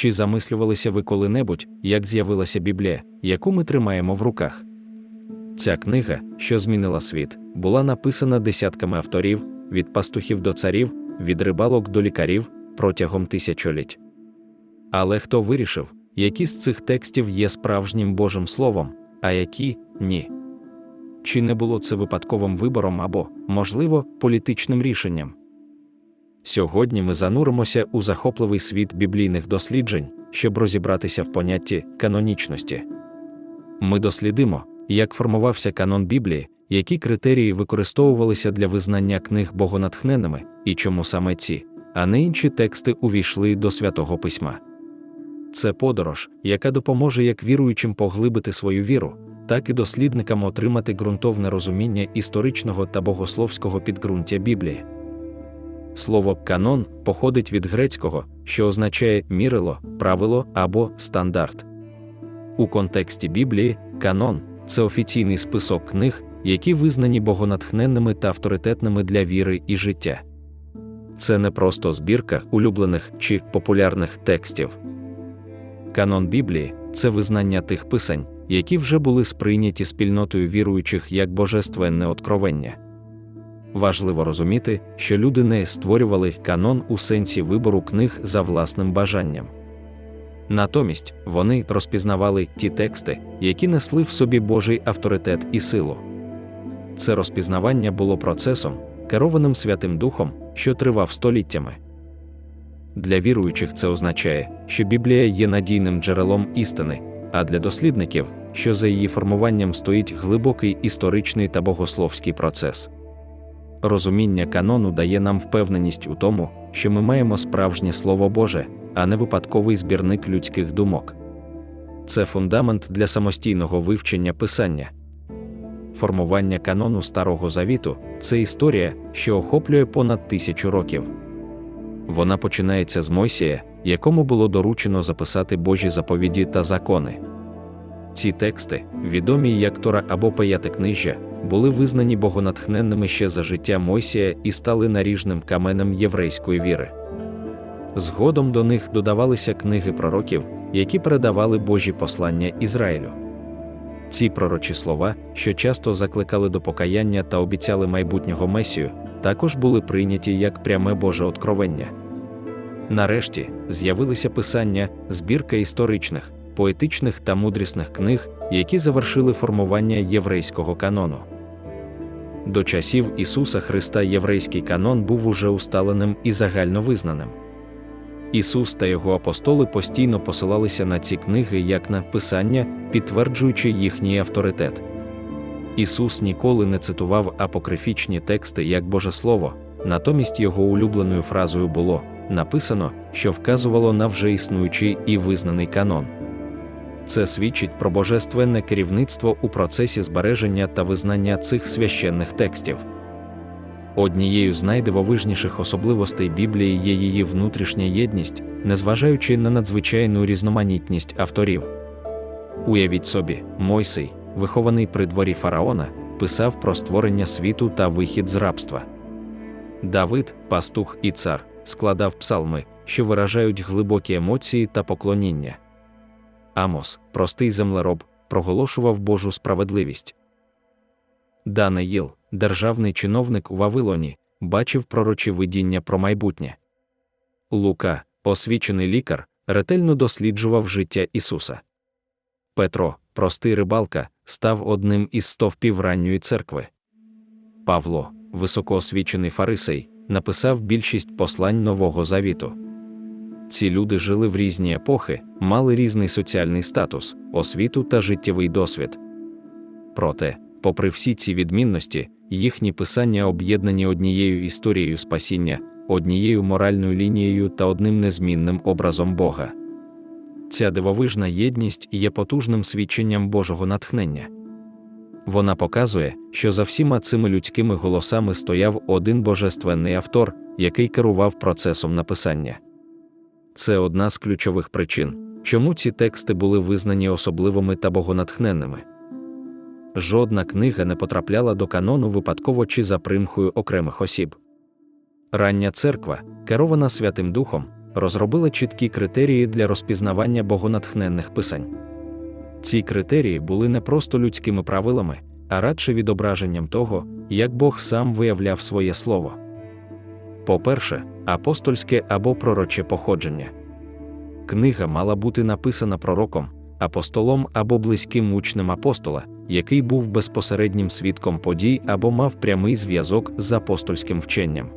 чи замислювалися ви коли-небудь, як з'явилася Біблія, яку ми тримаємо в руках? Ця книга, що змінила світ, була написана десятками авторів від пастухів до царів, від рибалок до лікарів протягом тисячоліть. Але хто вирішив, які з цих текстів є справжнім Божим Словом, а які ні? Чи не було це випадковим вибором або, можливо, політичним рішенням? Сьогодні ми зануримося у захопливий світ біблійних досліджень, щоб розібратися в понятті канонічності. Ми дослідимо, як формувався канон Біблії, які критерії використовувалися для визнання книг богонатхненими, і чому саме ці, а не інші тексти увійшли до святого письма. Це подорож, яка допоможе як віруючим поглибити свою віру, так і дослідникам отримати ґрунтовне розуміння історичного та богословського підґрунтя Біблії. Слово канон походить від грецького, що означає мірило, правило або стандарт. У контексті Біблії канон це офіційний список книг, які визнані богонатхненними та авторитетними для віри і життя. Це не просто збірка улюблених чи популярних текстів. Канон Біблії це визнання тих писань, які вже були сприйняті спільнотою віруючих як божественне откровення. Важливо розуміти, що люди не створювали канон у сенсі вибору книг за власним бажанням. Натомість вони розпізнавали ті тексти, які несли в собі Божий авторитет і силу. Це розпізнавання було процесом, керованим Святим Духом, що тривав століттями. Для віруючих це означає, що Біблія є надійним джерелом істини, а для дослідників, що за її формуванням стоїть глибокий історичний та богословський процес. Розуміння канону дає нам впевненість у тому, що ми маємо справжнє Слово Боже, а не випадковий збірник людських думок. Це фундамент для самостійного вивчення писання. Формування канону Старого Завіту це історія, що охоплює понад тисячу років. Вона починається з Мойсія, якому було доручено записати Божі заповіді та закони. Ці тексти, відомі як Тора або П'ятикнижжя, були визнані богонатхненними ще за життя Мойсія і стали наріжним каменем єврейської віри. Згодом до них додавалися книги пророків, які передавали Божі послання Ізраїлю. Ці пророчі слова, що часто закликали до покаяння та обіцяли майбутнього Месію, також були прийняті як пряме Боже откровення. Нарешті з'явилися писання, збірка історичних, поетичних та мудрісних книг, які завершили формування єврейського канону. До часів Ісуса Христа єврейський канон був уже усталеним і загальновизнаним. Ісус та його апостоли постійно посилалися на ці книги як на писання, підтверджуючи їхній авторитет. Ісус ніколи не цитував апокрифічні тексти як Божеслово, натомість його улюбленою фразою було написано, що вказувало на вже існуючий і визнаний канон. Це свідчить про божественне керівництво у процесі збереження та визнання цих священних текстів. Однією з найдивовижніших особливостей Біблії є її внутрішня єдність, незважаючи на надзвичайну різноманітність авторів. Уявіть собі, Мойсей, вихований при дворі фараона, писав про створення світу та вихід з рабства. Давид, пастух і цар, складав псалми, що виражають глибокі емоції та поклоніння. Амос, простий землероб, проголошував Божу справедливість. Даниїл, державний чиновник у Вавилоні, бачив пророчі видіння про майбутнє. Лука, освічений лікар, ретельно досліджував життя Ісуса. Петро, простий рибалка, став одним із стовпів ранньої церкви. Павло, високоосвічений фарисей, написав більшість послань Нового Завіту. Ці люди жили в різні епохи, мали різний соціальний статус, освіту та життєвий досвід. Проте, попри всі ці відмінності, їхні писання об'єднані однією історією спасіння, однією моральною лінією та одним незмінним образом Бога. Ця дивовижна єдність є потужним свідченням Божого натхнення. Вона показує, що за всіма цими людськими голосами стояв один божественний автор, який керував процесом написання. Це одна з ключових причин, чому ці тексти були визнані особливими та богонатхненними. Жодна книга не потрапляла до канону випадково чи за примхою окремих осіб. Рання церква, керована Святим Духом, розробила чіткі критерії для розпізнавання богонатхненних писань. Ці критерії були не просто людськими правилами, а радше відображенням того, як Бог сам виявляв своє слово. По-перше, апостольське або пророче походження. Книга мала бути написана пророком, апостолом або близьким учнем апостола, який був безпосереднім свідком подій або мав прямий зв'язок з апостольським вченням.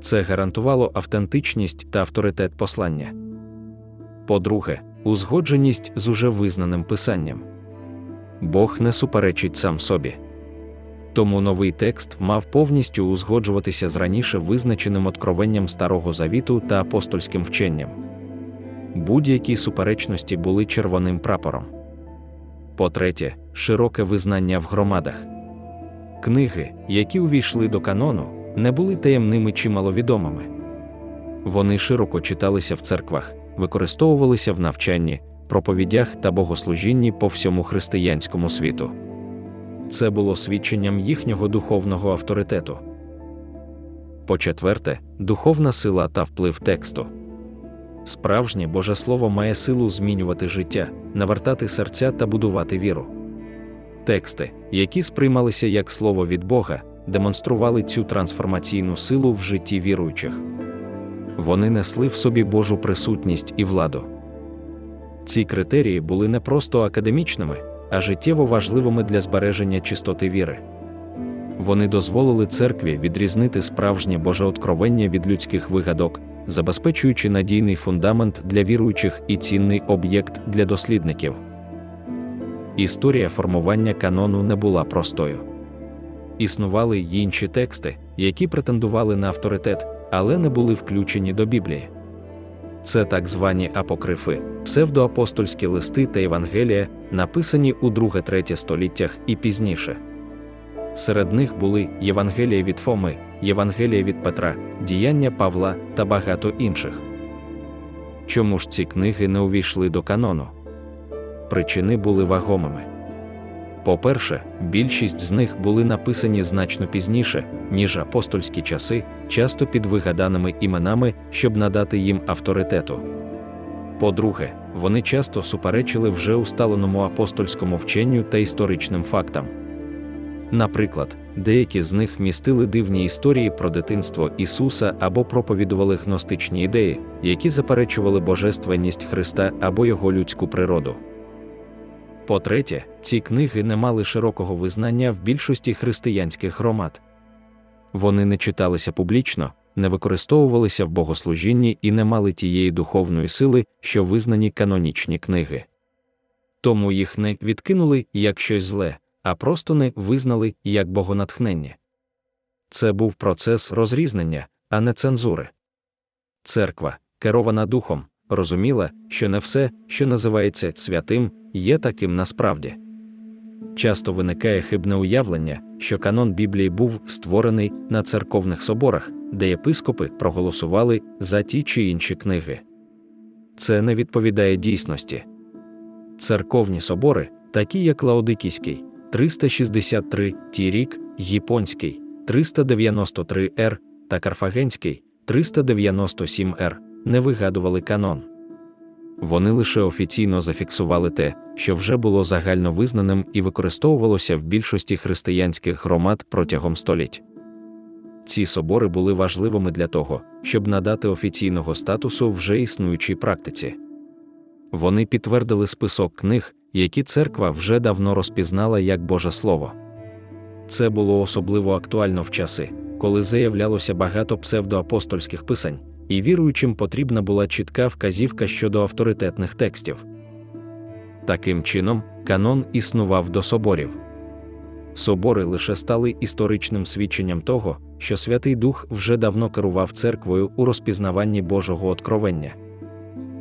Це гарантувало автентичність та авторитет послання. По-друге, узгодженість з уже визнаним писанням. Бог не суперечить сам собі. Тому новий текст мав повністю узгоджуватися з раніше визначеним откровенням Старого Завіту та апостольським вченням. Будь-які суперечності були червоним прапором. По-третє, широке визнання в громадах. Книги, які увійшли до канону, не були таємними чи маловідомими. Вони широко читалися в церквах, використовувалися в навчанні, проповідях та богослужінні по всьому християнському світу. Це було свідченням їхнього духовного авторитету. По-четверте, духовна сила та вплив тексту. Справжнє Боже Слово має силу змінювати життя, навертати серця та будувати віру. Тексти, які сприймалися як слово від Бога, демонстрували цю трансформаційну силу в житті віруючих. Вони несли в собі Божу присутність і владу. Ці критерії були не просто академічними, а життєво важливими для збереження чистоти віри. Вони дозволили церкві відрізнити справжнє Боже откровення від людських вигадок, забезпечуючи надійний фундамент для віруючих і цінний об'єкт для дослідників. Історія формування канону не була простою. Існували й інші тексти, які претендували на авторитет, але не були включені до Біблії. Це так звані апокрифи, псевдоапостольські листи та Євангелія, написані у 2-3 століттях і пізніше. Серед них були Євангелія від Фоми, Євангелія від Петра, діяння Павла та багато інших. Чому ж ці книги не увійшли до канону? Причини були вагомими. По-перше, більшість з них були написані значно пізніше, ніж апостольські часи, часто під вигаданими іменами, щоб надати їм авторитету. По-друге, вони часто суперечили вже усталеному апостольському вченню та історичним фактам. Наприклад, деякі з них містили дивні історії про дитинство Ісуса або проповідували гностичні ідеї, які заперечували божественність Христа або його людську природу. По-третє, ці книги не мали широкого визнання в більшості християнських громад. Вони не читалися публічно, не використовувалися в богослужінні і не мали тієї духовної сили, що визнані канонічні книги. Тому їх не відкинули як щось зле, а просто не визнали як богонатхнення. Це був процес розрізнення, а не цензури. Церква, керована духом, розуміла, що не все, що називається святим, є таким насправді. Часто виникає хибне уявлення, що канон Біблії був створений на церковних соборах, де єпископи проголосували за ті чи інші книги. Це не відповідає дійсності. Церковні собори, такі як Лаодикійський, 363 Тірік, Японський, 393 Р та Карфагенський, 397 Р, не вигадували канон. Вони лише офіційно зафіксували те, що вже було загально визнаним і використовувалося в більшості християнських громад протягом століть. Ці собори були важливими для того, щоб надати офіційного статусу вже існуючій практиці. Вони підтвердили список книг, які церква вже давно розпізнала як Боже Слово. Це було особливо актуально в часи, коли заявлялося багато псевдоапостольських писань, і віруючим потрібна була чітка вказівка щодо авторитетних текстів. Таким чином, канон існував до соборів. Собори лише стали історичним свідченням того, що Святий Дух вже давно керував церквою у розпізнаванні Божого откровення.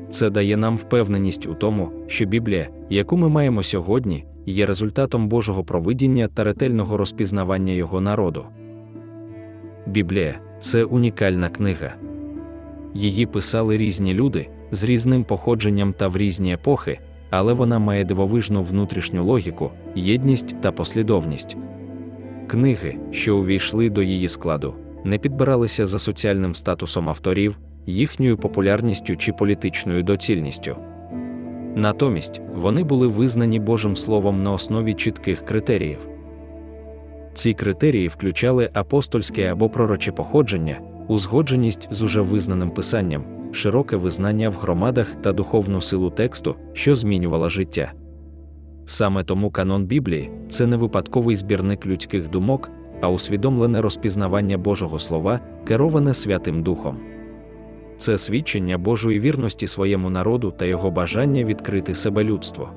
Це дає нам впевненість у тому, що Біблія, яку ми маємо сьогодні, є результатом Божого провидіння та ретельного розпізнавання його народу. Біблія це унікальна книга. Її писали різні люди з різним походженням та в різні епохи, але вона має дивовижну внутрішню логіку, єдність та послідовність. Книги, що увійшли до її складу, не підбиралися за соціальним статусом авторів, їхньою популярністю чи політичною доцільністю. Натомість вони були визнані Божим Словом на основі чітких критеріїв. Ці критерії включали апостольське або пророче походження, узгодженість з уже визнаним писанням, широке визнання в громадах та духовну силу тексту, що змінювала життя. Саме тому канон Біблії це не випадковий збірник людських думок, а усвідомлене розпізнавання Божого Слова, кероване Святим Духом. Це свідчення Божої вірності своєму народу та його бажання відкрити себе людству.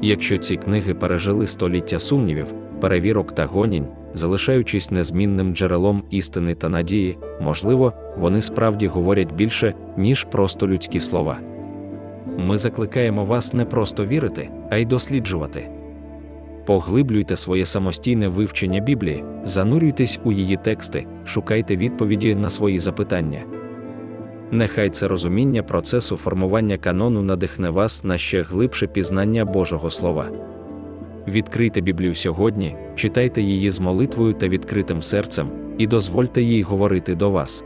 Якщо ці книги пережили століття сумнівів, перевірок та гонінь, залишаючись незмінним джерелом істини та надії, можливо, вони справді говорять більше, ніж просто людські слова. Ми закликаємо вас не просто вірити, а й досліджувати. Поглиблюйте своє самостійне вивчення Біблії, занурюйтесь у її тексти, шукайте відповіді на свої запитання. Нехай це розуміння процесу формування канону надихне вас на ще глибше пізнання Божого Слова. Відкрийте Біблію сьогодні, читайте її з молитвою та відкритим серцем, і дозвольте їй говорити до вас.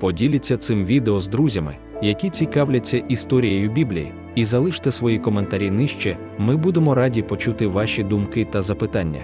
Поділіться цим відео з друзями, які цікавляться історією Біблії, і залиште свої коментарі нижче, ми будемо раді почути ваші думки та запитання.